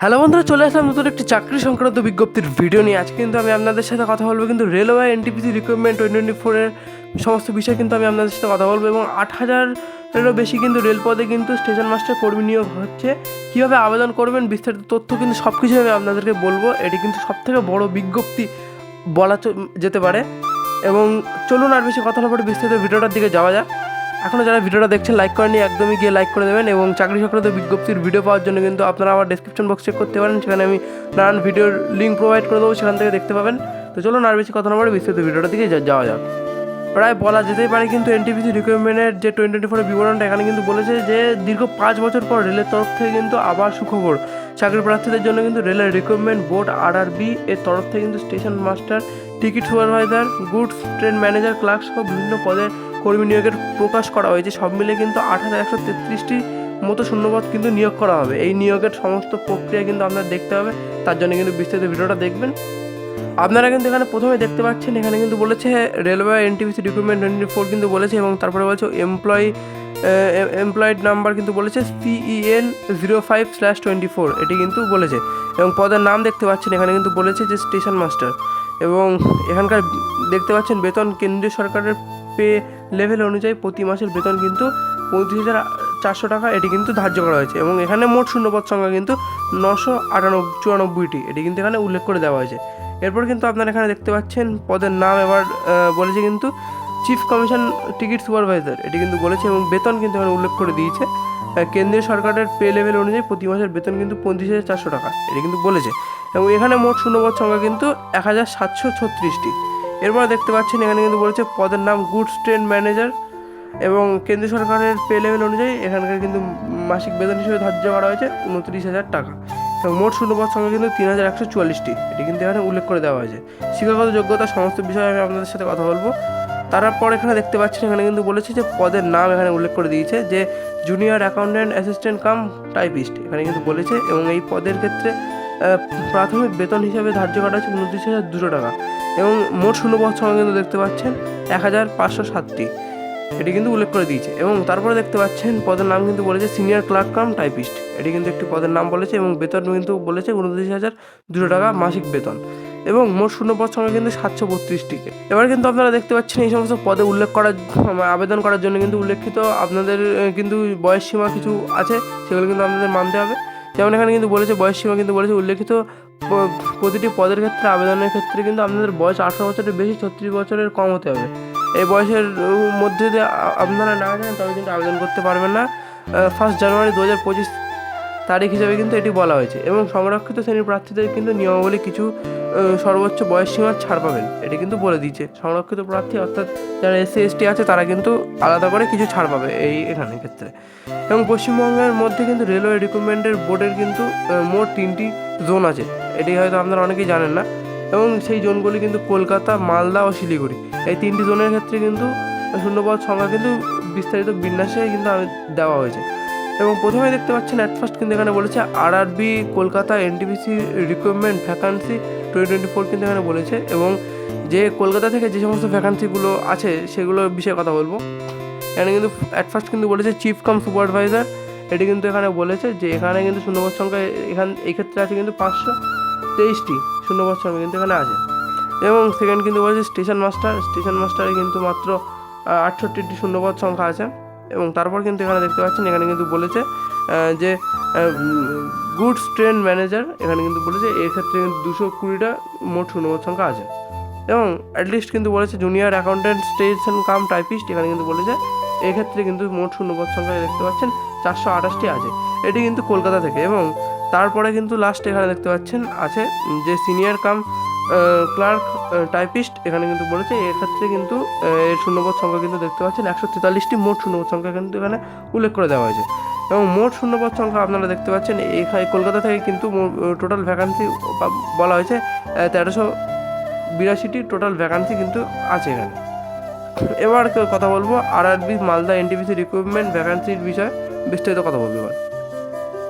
Hello বন্ধুরা, চলে আসলাম নতুন একটি চাকরি সংক্রান্ত বিজ্ঞপ্তির ভিডিও নিয়ে। আজকে কিন্তু আমি আপনাদের সাথে কথা বলব কিন্তু railway NTPC recruitment twenty twenty ফোরের সমস্ত বিষয় কিন্তু আমি আপনাদের সাথে কথা বলব এবং আট হাজারেরও বেশি কিন্তু রেলপথে কিন্তু স্টেশন মাস্টার কর্মী নিয়োগ হচ্ছে। কীভাবে আবেদন করবেন, বিস্তারিত তথ্য কিন্তু সব কিছু আমি আপনাদেরকে বলব। এটি কিন্তু সব থেকে বড় বিজ্ঞপ্তি বলা যেতে পারে। এবং চলুন আর বেশি কথা বলে বিস্তারিত ভিডিওটার দিকে যাওয়া যাক। এখনও যারা ভিডিওটা দেখছেন লাইক করেনি একদমই গিয়ে লাইক করে দেবেন এবং চাকরি সংক্রান্ত বিজ্ঞপ্তির ভিডিও পাওয়ার জন্য কিন্তু আপনারা আমার ডেসক্রিপশন বক্স চেক করতে পারেন, সেখানে আমি নানান ভিডিওর লিঙ্ক প্রোভাইড করে দেবো, সেখান থেকে দেখতে পাবেন। তো চলুন আর বেশি কথা না বলে বিস্তারিত ভিডিওটা দিকে যাওয়া যাক। প্রায় বলা যেতেই পারে কিন্তু এনটিপিসি রিক্রুটমেন্টের যে টোয়েন্টি টোয়েন্টি ফোরের বিবরণটা, এখানে কিন্তু বলেছে যে দীর্ঘ পাঁচ বছর পর রেলের তরফ থেকে কিন্তু আবার সুখবর। চাকরি প্রার্থীদের জন্য কিন্তু রেলের রিক্রুটমেন্ট বোর্ড আরআরবি এর তরফ থেকে কিন্তু station master ticket supervisor goods train manager clerk সহ বিভিন্ন পদে কর্মী নিয়োগের প্রকাশ করা হয়েছে সব মিলে কিন্তু আট হাজার একশো তেত্রিশটি মতো শূন্যপদ কিন্তু নিয়োগ করা হবে। এই নিয়োগের সমস্ত প্রক্রিয়া কিন্তু আপনার দেখতে হবে, তার জন্য কিন্তু বিস্তারিত ভিডিওটা দেখবেন। আপনারা কিন্তু এখানে প্রথমে দেখতে পাচ্ছেন, এখানে কিন্তু বলেছে, railway NTPC recruitment twenty four কিন্তু বলেছে, এবং তারপরে বলছে এমপ্লয়ি এমপ্লয়েড নাম্বার কিন্তু বলেছে CEN zero five slash twenty four এটি কিন্তু বলেছে। এবং পদের নাম দেখতে পাচ্ছেন, এখানে কিন্তু বলেছে যে স্টেশন মাস্টার এবং এখানকার দেখতে পাচ্ছেন, বেতন কেন্দ্রীয় সরকারের পে লেভেল অনুযায়ী প্রতি মাসের বেতন কিন্তু পঁয়ত্রিশ হাজার চারশো টাকা, এটি কিন্তু ধার্য করা হয়েছে। এবং এখানে মোট শূন্যপদ সংখ্যা কিন্তু নশো আটানব্বই চুরানব্বইটি এটি কিন্তু এখানে উল্লেখ করে দেওয়া হয়েছে। এরপর কিন্তু আপনারা এখানে দেখতে পাচ্ছেন, পদের নাম এবার বলেছে কিন্তু চিফ কমিশন টিকিট সুপারভাইজার এটি কিন্তু বলেছে এবং বেতন কিন্তু এখানে উল্লেখ করে দিয়েছে। কেন্দ্রীয় সরকারের পে লেভেল অনুযায়ী প্রতি মাসের বেতন কিন্তু পঁয়ত্রিশ হাজার চারশো টাকা, এটি কিন্তু বলেছে। এবং এখানে মোট শূন্যপদ সংখ্যা কিন্তু এক হাজার সাতশো ছত্রিশটি। এরপর দেখতে পাচ্ছেন, এখানে কিন্তু বলেছে পদের নাম গুডস ট্রেন ম্যানেজার এবং কেন্দ্রীয় সরকারের পে লেভেল অনুযায়ী এখানকার কিন্তু মাসিক বেতন হিসেবে ধার্য করা হয়েছে উনত্রিশ হাজার টাকা। এবং মোট শূন্যপদ সংখ্যা কিন্তু তিন হাজার একশো চুয়াল্লিশটি। এটি কিন্তু এখানে উল্লেখ করে দেওয়া হয়েছে। শিক্ষাগত যোগ্যতা সমস্ত বিষয়ে আমি আপনাদের সাথে কথা বলব। তারপর এখানে দেখতে পাচ্ছেন, এখানে কিন্তু বলেছে যে পদের নাম এখানে উল্লেখ করে দিয়েছে যে junior accountant assistant cum typist এখানে কিন্তু বলেছে এবং এই পদের ক্ষেত্রে প্রাথমিক বেতন হিসাবে ধার্য করা হয়েছে উনত্রিশ হাজার দুশো টাকা। এবং মোট শূন্যপদ সংখ্যা কিন্তু দেখতে পাচ্ছেন এক হাজার পাঁচশো সাতটি। এটি কিন্তু উল্লেখ করে দিয়েছে এবং তারপরে দেখতে পাচ্ছেন পদের নাম কিন্তু বলেছে সিনিয়র ক্লার্ক কাম টাইপিস্ট। এটি কিন্তু একটি পদের নাম বলেছে এবং বেতন কিন্তু বলেছে উনত্রিশ হাজার দুশো টাকা মাসিক বেতন। এবং মোট শূন্যপদ সংখ্যা কিন্তু সাতশো বত্রিশটিকে। এবার কিন্তু আপনারা দেখতে পাচ্ছেন এই সমস্ত পদে উল্লেখ করার আবেদন করার জন্য কিন্তু উল্লেখিত আপনাদের কিন্তু বয়স সীমা কিছু আছে, সেগুলো কিন্তু আপনাদের মানতে হবে। যেমন এখানে কিন্তু বলেছে, বয়স সীমা কিন্তু বলেছে, উল্লেখিত প্রতিটি পদের ক্ষেত্রে আবেদনের ক্ষেত্রে কিন্তু আপনাদের বয়স আঠারো বছরের বেশি, ছত্রিশ বছরের কম হতে হবে। এই বয়সের মধ্যে যদি আপনারা না জানেন তবে কিন্তু আবেদন করতে পারবেন না। ফার্স্ট জানুয়ারি দু হাজার পঁচিশ তারিখ হিসেবে কিন্তু এটি বলা হয়েছে এবং সংরক্ষিত শ্রেণির প্রার্থীদের কিন্তু নিয়মাবলী কিছু সর্বোচ্চ বয়স সীমার ছাড় পাবেন। এটি কিন্তু বলে দিয়েছে। সংরক্ষিত প্রার্থী অর্থাৎ যারা এসসি, এসটি আছে, তারা কিন্তু আলাদা করে কিছু ছাড় পাবে এই এখানে ক্ষেত্রে। এবং পশ্চিমবঙ্গের মধ্যে কিন্তু রেলওয়ে রিক্রুটমেন্টের বোর্ডের কিন্তু মোট তিনটি জোন আছে। এটি হয়তো আপনারা অনেকেই জানেন না। এবং সেই জোনগুলি কিন্তু কলকাতা, মালদা ও শিলিগুড়ি। এই তিনটি জোনের ক্ষেত্রে কিন্তু শূন্যপদ সংখ্যা কিন্তু বিস্তারিত বিন্যাসে কিন্তু দেওয়া হয়েছে। এবং প্রথমে দেখতে পাচ্ছেন অ্যাট ফার্স্ট কিন্তু এখানে বলেছে RRB Kolkata NTPC recruitment vacancy twenty twenty four কিন্তু এখানে বলেছে এবং যে কলকাতা থেকে যে সমস্ত ভ্যাকান্সিগুলো আছে সেগুলোর বিষয়ে কথা বলব। এখানে কিন্তু অ্যাট ফার্স্ট কিন্তু বলেছে চিফ কাম সুপারভাইজার এটি কিন্তু এখানে বলেছে যে এখানে কিন্তু শূন্যপদ সংখ্যা এখান, এই ক্ষেত্রে আছে কিন্তু পাঁচশো তেইশটি শূন্যপদ সংখ্যা কিন্তু এখানে আছে। এবং সেকেন্ড কিন্তু বলেছে স্টেশন মাস্টার স্টেশন মাস্টারে কিন্তু মাত্র আটষট্টিটি শূন্যপদ সংখ্যা আছে। এবং তারপর কিন্তু এখানে দেখতে পাচ্ছেন, এখানে কিন্তু বলেছে যে গুডস ট্রেন ম্যানেজার এখানে কিন্তু বলেছে, এর ক্ষেত্রে কিন্তু দুশো কুড়িটা মোট শূন্যপদ সংখ্যা আছে। এবং অ্যাটলিস্ট কিন্তু বলেছে junior accountant station cum typist এখানে কিন্তু বলেছে এক্ষেত্রে কিন্তু মোট শূন্যপদ সংখ্যা দেখতে পাচ্ছেন, চারশো আঠাশটি আছে। এটি কিন্তু কলকাতা থেকে এবং তারপরে কিন্তু লাস্ট এখানে দেখতে পাচ্ছেন, আছে যে সিনিয়র কাম ক্লার্ক টাইপিস্ট এখানে কিন্তু বলেছে, এক্ষেত্রে কিন্তু এর শূন্যপদ সংখ্যা কিন্তু দেখতে পাচ্ছেন। একশো তেতাল্লিশটি মোট শূন্যপদ সংখ্যা কিন্তু এখানে উল্লেখ করে দেওয়া হয়েছে। এবং মোট শূন্যপদ সংখ্যা আপনারা দেখতে পাচ্ছেন, এখানে কলকাতা থেকে কিন্তু টোটাল ভ্যাকান্সি বলা হয়েছে তেরোশো বিরাশিটি টোটাল ভ্যাকান্সি কিন্তু আছে এখানে। এবার কথা বলব আরআরবি মালদা এনটিপিসি রিক্রুটমেন্ট ভ্যাকান্সির বিষয়ে বিস্তারিত কথা বলব এবার।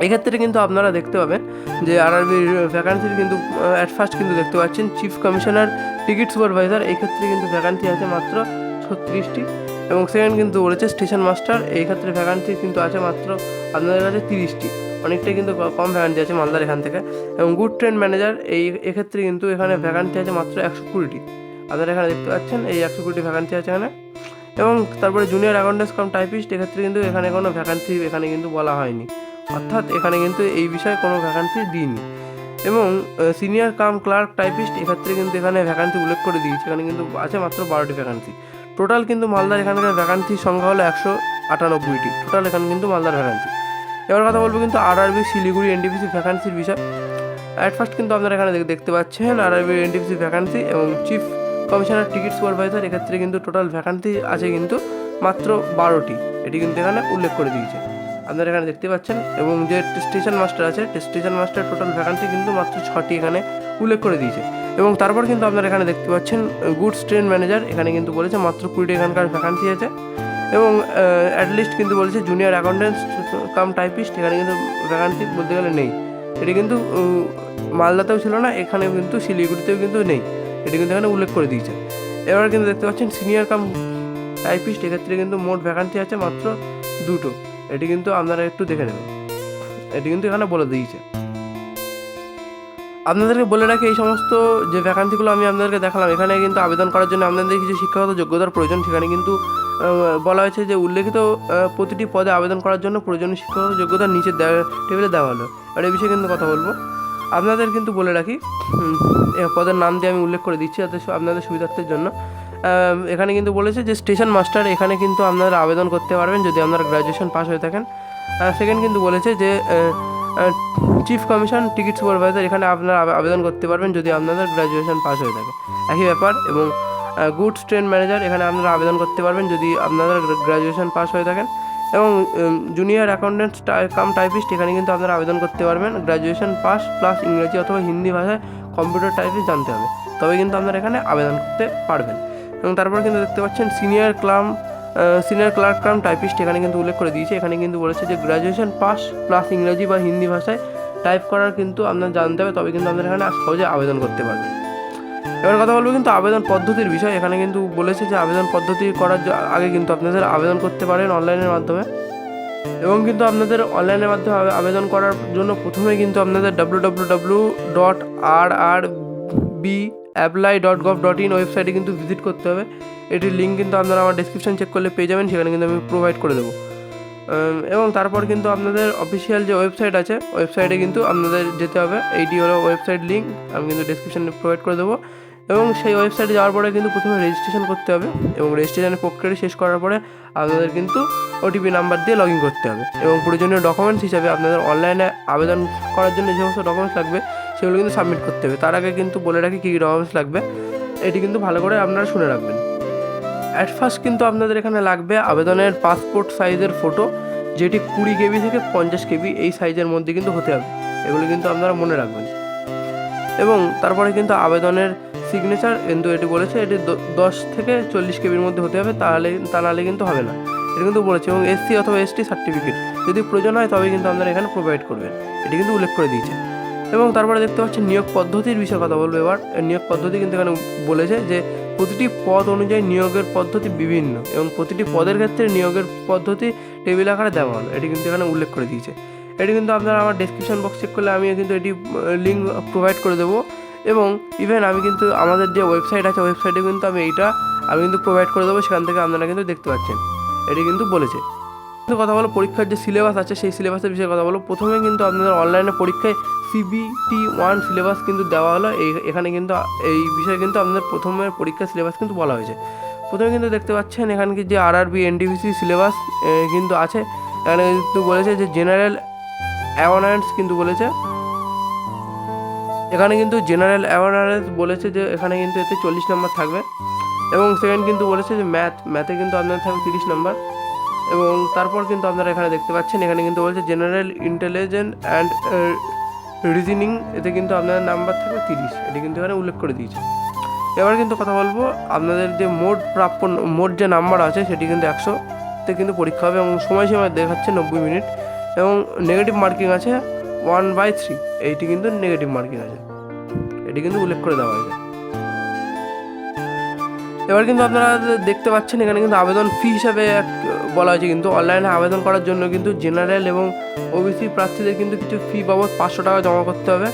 এক্ষেত্রে কিন্তু আপনারা দেখতে পাবেন যে আরআরবি ভ্যাকান্সির কিন্তু অ্যাট ফার্স্ট কিন্তু দেখতে পাচ্ছেন। চিফ কমিশনার টিকিট সুপারভাইজার এই ক্ষেত্রে কিন্তু ভ্যাকান্সি আছে মাত্র ছত্রিশটি। এবং সেকেন্ড কিন্তু বলেছে স্টেশন মাস্টার এই ক্ষেত্রে ভ্যাকান্সি কিন্তু আছে মাত্র আপনাদের কাছে তিরিশটি। অনেকটাই কিন্তু কম ভ্যাকান্সি আছে মালদার এখান থেকে। এবং গুড ট্রেন ম্যানেজার এই, এক্ষেত্রে কিন্তু এখানে ভ্যাকান্সি আছে মাত্র একশো কুড়িটি। আপনারা এখানে দেখতে পাচ্ছেন, এই একশো কুড়িটি ভ্যাকান্সি আছে এখানে। এবং তারপরে জুনিয়র অ্যাকাউন্টেন্স কম টাইপিস্ট এক্ষেত্রে কিন্তু এখানে কোনো ভ্যাকান্সি এখানে কিন্তু বলা হয়নি। অর্থাৎ এখানে কিন্তু এই বিষয়ে কোনো ভ্যাকান্সি দিইনি। এবং সিনিয়র কাম ক্লার্ক টাইপিস্ট এক্ষেত্রে কিন্তু এখানে ভ্যাকান্সি উল্লেখ করে দিয়েছে। এখানে কিন্তু আছে মাত্র বারোটি ভ্যাকান্সি টোটাল কিন্তু মালদার এখানকার ভ্যাকান্সির সংখ্যা হলো একশো আটানব্বইটি। টোটাল এখানে কিন্তু মালদার ভ্যাকান্সি এবার কথা বলব কিন্তু আর আরআরবি শিলিগুড়ি এনটিপিসি ভ্যাকান্সির বিষয়। অ্যাট ফার্স্ট কিন্তু আপনারা এখানে দেখতে পাচ্ছেন আরআরবি এনটিপিসি ভ্যাকান্সি এবং চিফ কমিশনার টিকিট সুপারভাইজার এক্ষেত্রে কিন্তু টোটাল ভ্যাকান্সি আছে কিন্তু মাত্র বারোটি। এটি কিন্তু এখানে উল্লেখ করে দিয়েছে। আপনারা এখানে দেখতে পাচ্ছেন এবং যে স্টেশন মাস্টার আছে স্টেশন মাস্টার টোটাল ভ্যাকান্সি কিন্তু মাত্র ছটি এখানে উল্লেখ করে দিয়েছে। এবং তারপর কিন্তু আপনারা এখানে দেখতে পাচ্ছেন গুডস ট্রেন ম্যানেজার এখানে কিন্তু বলেছে মাত্র কুড়িটি এখানকার ভ্যাকান্সি আছে। এবং অ্যাটলিস্ট কিন্তু বলেছে জুনিয়র অ্যাকাউন্টেন্টস কাম টাইপিস্ট এখানে কিন্তু ভ্যাকান্সি বলতে গেলে নেই। এটি কিন্তু মালদাতেও ছিল না, এখানেও কিন্তু, শিলিগুড়িতেও কিন্তু নেই। এটি কিন্তু এখানে উল্লেখ করে দিয়েছে। এবার কিন্তু দেখতে পাচ্ছেন সিনিয়র কাম টাইপিস্ট এক্ষেত্রে কিন্তু মোট ভ্যাকান্সি আছে মাত্র দুটো। এটি কিন্তু আপনারা একটু দেখে নেবেন। এটি কিন্তু এখানে বলে দিয়েছে। আপনাদেরকে বলে রাখি, এই সমস্ত যে ভ্যাকান্সিগুলো আমি আপনাদেরকে দেখালাম, এখানে কিন্তু আবেদন করার জন্য আপনাদের কিছু শিক্ষাগত যোগ্যতার প্রয়োজন। সেখানে কিন্তু বলা হয়েছে যে উল্লেখিত প্রতিটি পদে আবেদন করার জন্য প্রয়োজনীয় শিক্ষাগত যোগ্যতা নিচে টেবিলে দেওয়া হলো। আর এই বিষয়ে কিন্তু কথা বলব। আপনাদের কিন্তু বলে রাখি পদের নাম দিয়ে আমি উল্লেখ করে দিচ্ছি যাতে আপনাদের সুবিধার্থের জন্য। এখানে কিন্তু বলেছে যে স্টেশন মাস্টার এখানে কিন্তু আপনারা আবেদন করতে পারবেন যদি আপনারা গ্র্যাজুয়েশন পাস হয়ে থাকেন। সেকেন্ড কিন্তু বলেছে যে চিফ কমিশন টিকিট সুপারভাইজার এখানে আপনারা আবেদন করতে পারবেন যদি আপনাদের গ্র্যাজুয়েশন পাস হয়ে থাকে। একই ব্যাপার এবং গুডস ট্রেন ম্যানেজার এখানে আপনারা আবেদন করতে পারবেন যদি আপনাদের গ্র্যাজুয়েশন পাস হয়ে থাকেন। এবং জুনিয়র অ্যাকাউন্টেন্ট কাম টাইপিস্ট এখানে কিন্তু আপনারা আবেদন করতে পারবেন। গ্র্যাজুয়েশন পাস প্লাস ইংরেজি অথবা হিন্দি ভাষায় কম্পিউটার টাইপিস্ট জানতে হবে। তবে কিন্তু আপনারা এখানে আবেদন করতে পারবেন। এবং তারপর কিন্তু দেখতে পাচ্ছেন সিনিয়র ক্লাম সিনিয়র ক্লার্ক কাম টাইপিস্ট এখানে কিন্তু উল্লেখ করে দিয়েছে। এখানে কিন্তু বলেছে যে গ্র্যাজুয়েশন পাস প্লাস ইংরাজি বা হিন্দি ভাষায় টাইপ করার কিন্তু আপনার জানতে হবে, তবে কিন্তু আপনারা এখানে সহজে আবেদন করতে পারবেন। এবার কথা বলব কিন্তু আবেদন পদ্ধতির বিষয়। এখানে কিন্তু বলেছে যে, আবেদন পদ্ধতি করার আগে কিন্তু আপনাদের আবেদন করতে পারেন অনলাইনের মাধ্যমে। এবং কিন্তু আপনাদের অনলাইনের মাধ্যমে আবে- আবেদন করার জন্য প্রথমে কিন্তু আপনাদের W W W dot R R B apply dot gov dot in ওয়েবসাইটে কিন্তু ভিজিট করতে হবে। এটির লিঙ্ক কিন্তু আপনারা আমার ডিসক্রিপশন চেক করলে পেয়ে যাবেন, সেখানে কিন্তু আমি প্রোভাইড করে দেবো। এবং তারপর কিন্তু আপনাদের অফিসিয়াল যে ওয়েবসাইট আছে ওয়েবসাইটে কিন্তু আপনাদের যেতে হবে। এইটি হলো ওয়েবসাইট লিঙ্ক আমি কিন্তু ডিসক্রিপশনে প্রোভাইড করে দেবো। এবং সেই ওয়েবসাইটে যাওয়ার পরে কিন্তু প্রথমে রেজিস্ট্রেশন করতে হবে এবং রেজিস্ট্রেশনের প্রক্রিয়াটি শেষ করার পরে আপনাদের কিন্তু ওটিপি নাম্বার দিয়ে লগ ইন করতে হবে। এবং প্রয়োজনীয় ডকুমেন্টস হিসাবে আপনাদের অনলাইনে আবেদন করার জন্য যে সমস্ত ডকুমেন্টস লাগবে সেগুলো কিন্তু সাবমিট করতে হবে। তার আগে কিন্তু বলে রাখি কী কী ডকুমেন্টস লাগবে। এটি কিন্তু ভালো করে আপনারা শুনে রাখবেন। অ্যাট ফার্স্ট কিন্তু আপনাদের এখানে লাগবে আবেদনের পাসপোর্ট সাইজের ফটো যেটি কুড়ি কেবি থেকে পঞ্চাশ কেবি এই সাইজের মধ্যে কিন্তু হতে হবে। এগুলো কিন্তু আপনারা মনে রাখবেন। এবং তারপরে কিন্তু আবেদনের সিগনেচার কিন্তু এটি বলেছে এটি দশ থেকে চল্লিশ কেবির মধ্যে হতে হবে, তাহলে, তা নাহলে কিন্তু হবে না। এটা কিন্তু বলেছে এবং এসসি অথবা এসটি সার্টিফিকেট যদি প্রয়োজন হয় তবে কিন্তু আপনারা এখানে প্রোভাইড করবেন। এটি কিন্তু উল্লেখ করে দিয়েছে। এবং তারপরে দেখতে পাচ্ছেন নিয়োগ পদ্ধতির বিষয়ে কথা বলব এবার। নিয়োগ পদ্ধতি কিন্তু এখানে বলেছে যে, প্রতিটি পদ অনুযায়ী নিয়োগের পদ্ধতি বিভিন্ন এবং প্রতিটি পদের ক্ষেত্রে নিয়োগের পদ্ধতি টেবিল আকারে দেওয়া হলো। এটি কিন্তু এখানে উল্লেখ করে দিয়েছে। এটি কিন্তু আপনারা আমার ডেসক্রিপশন বক্স চেক করলে আমি কিন্তু এটি লিঙ্ক প্রোভাইড করে দেবো। এবং ইভেন আমি কিন্তু আমাদের যে ওয়েবসাইট আছে ওয়েবসাইটে কিন্তু আমি এইটা, আমি কিন্তু প্রোভাইড করে দেবো। সেখান থেকে আপনারা কিন্তু দেখতে পাচ্ছেন। এটি কিন্তু বলেছে। কিন্তু কথা বলো, পরীক্ষার যে সিলেবাস আছে, সেই সিলেবাসের বিষয়ে কথা বলো। প্রথমে কিন্তু আপনাদের অনলাইনে পরীক্ষায় সিবিটি ওয়ান সিলেবাস কিন্তু দেওয়া হলো। এই, এখানে কিন্তু, এই বিষয়ে কিন্তু আপনাদের প্রথমে পরীক্ষার সিলেবাস কিন্তু বলা হয়েছে। প্রথমে কিন্তু দেখতে পাচ্ছেন, এখানে কি যে আরআরবি এনটিভিসি সিলেবাস কিন্তু আছে। এখানে কিন্তু বলেছে যে জেনারেল অ্যাওয়ারনেস কিন্তু বলেছে। এখানে কিন্তু জেনারেল অ্যাওয়ারনেস বলেছে যে এখানে কিন্তু এতে চল্লিশ নম্বর থাকবে। এবং সেকেন্ড কিন্তু বলেছে যে ম্যাথ ম্যাথে কিন্তু আপনার থাকবে তিরিশ নম্বর এবং তারপর কিন্তু আপনারা এখানে দেখতে পাচ্ছেন, এখানে কিন্তু বলছে জেনারেল ইন্টেলিজেন্ট অ্যান্ড রিজনিং এতে কিন্তু আপনাদের নাম্বার থাকবে তিরিশ। এটি কিন্তু এখানে উল্লেখ করে দিয়েছে। এবার কিন্তু কথা বলব, আপনাদের যে মোট প্রাপ্য, মোট যে নাম্বার আছে, সেটি কিন্তু একশোতে কিন্তু পরীক্ষা হবে এবং সময়সীমা দেখাচ্ছে নব্বই মিনিট এবং নেগেটিভ মার্কিং আছে ওয়ান বাই থ্রি এইটি কিন্তু নেগেটিভ মার্কিং আছে। এটি কিন্তু উল্লেখ করে দেওয়া হয়েছে। এবার কিন্তু আপনারা দেখতে পাচ্ছেন, এখানে কিন্তু আবেদন ফি হিসাবে বলা হয়েছে। কিন্তু অনলাইনে আবেদন করার জন্য কিন্তু জেনারেল এবং ওবিসি প্রার্থীদের কিন্তু কিছু ফি বাবদ পাঁচশো টাকা জমা করতে হবে।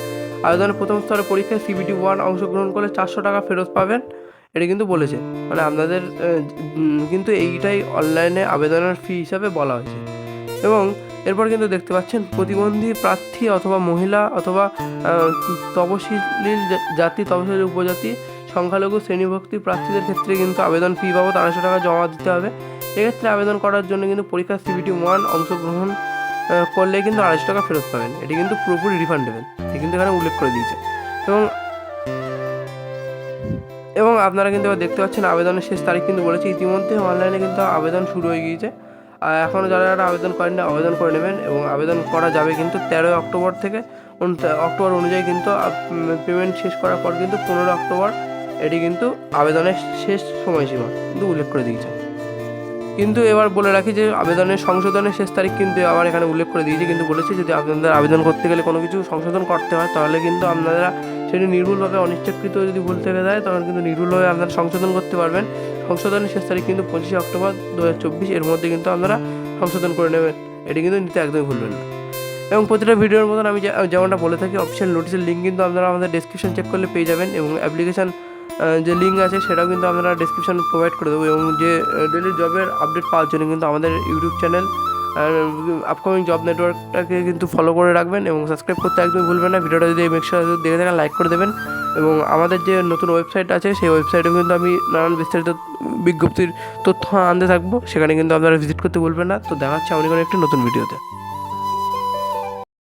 আবেদনের প্রথম স্তরের পরীক্ষায় সিবিটি ওয়ান অংশগ্রহণ করলে চারশো টাকা ফেরত পাবেন। এটা কিন্তু বলেছে। মানে আপনাদের কিন্তু এইটাই অনলাইনে আবেদনের ফি হিসাবে বলা হয়েছে। এবং এরপর কিন্তু দেখতে পাচ্ছেন, প্রতিবন্ধী প্রার্থী অথবা মহিলা অথবা তপশিলি, জাতি, তপশিলি, উপজাতি সংখ্যালঘু শ্রেণীভুক্তি প্রার্থীদের ক্ষেত্রে কিন্তু আবেদন ফি বাবদ আড়াইশো টাকা জমা দিতে হবে। এক্ষেত্রে আবেদন করার জন্য কিন্তু পরীক্ষা সিবিটি ওয়ান অংশগ্রহণ করলে কিন্তু আড়াইশো টাকা ফেরত পাবেন। এটি কিন্তু পুরোপুরি রিফান্ডেবল এটি কিন্তু এখানে উল্লেখ করে দিয়েছে। এবং এবং আপনারা কিন্তু দেখতে পাচ্ছেন আবেদনের শেষ তারিখ কিন্তু বলেছে। ইতিমধ্যে অনলাইনে কিন্তু আবেদন শুরু হয়ে গিয়েছে। আর এখনও যারা যারা আবেদন করেন না আবেদন করে নেবেন। এবং আবেদন করা যাবে কিন্তু তেরোই অক্টোবর থেকে। অক্টোবর অনুযায়ী কিন্তু পেমেন্ট শেষ করার পর কিন্তু পনেরো অক্টোবর এটি কিন্তু আবেদনের শেষ সময়সীমা, কিন্তু উল্লেখ করে দিয়েছে। কিন্তু এবার বলে রাখি যে, আবেদনের সংশোধনের শেষ তারিখ কিন্তু আবার এখানে উল্লেখ করে দিয়েছে, কিন্তু বলেছে যদি আপনাদের আবেদন করতে গেলে কোনো কিছু সংশোধন করতে হয়, তাহলে কিন্তু আপনারা সেটি নির্ভুলভাবে অনিচ্ছাকৃত যদি ভুল থেকে যায় তখন কিন্তু নির্ভুলভাবে আপনারা সংশোধন করতে পারবেন। সংশোধনের শেষ তারিখ কিন্তু পঁচিশে অক্টোবর দু হাজার চব্বিশ, এর মধ্যে কিন্তু আপনারা সংশোধন করে নেবেন। এটি কিন্তু নিতে একদমই ভুলবেন না। এবং প্রতিটা ভিডিওর মতন আমি যেমনটা বলে থাকি অফিসিয়াল নোটিশের লিঙ্ক কিন্তু আপনারা আমাদের ডেসক্রিপশন চেক করলে পেয়ে যাবেন এবং অ্যাপ্লিকেশান যে লিঙ্ক আছে সেটাও কিন্তু আমরা ডেসক্রিপশন প্রোভাইড করে দেবো এবং যে ডেলি জবের আপডেট পাওয়ার জন্য কিন্তু আমাদের ইউটিউব চ্যানেল আপকামিং জব নেটওয়ার্কটাকে কিন্তু ফলো করে রাখবেন এবং সাবস্ক্রাইব করতে একদমই ভুলবেন না। ভিডিওটা যদি মেক শিওর দেখে থাকেন লাইক করে দেবেন এবং আমাদের যে নতুন ওয়েবসাইট আছে, সেই ওয়েবসাইটেও কিন্তু আমি নানান বিস্তারিত বিজ্ঞপ্তির তথ্য আনতে থাকব। সেখানে কিন্তু আপনারা ভিজিট করতে ভুলবেন না। তো দেখা হচ্ছে আমি কোনো একটি নতুন ভিডিওতে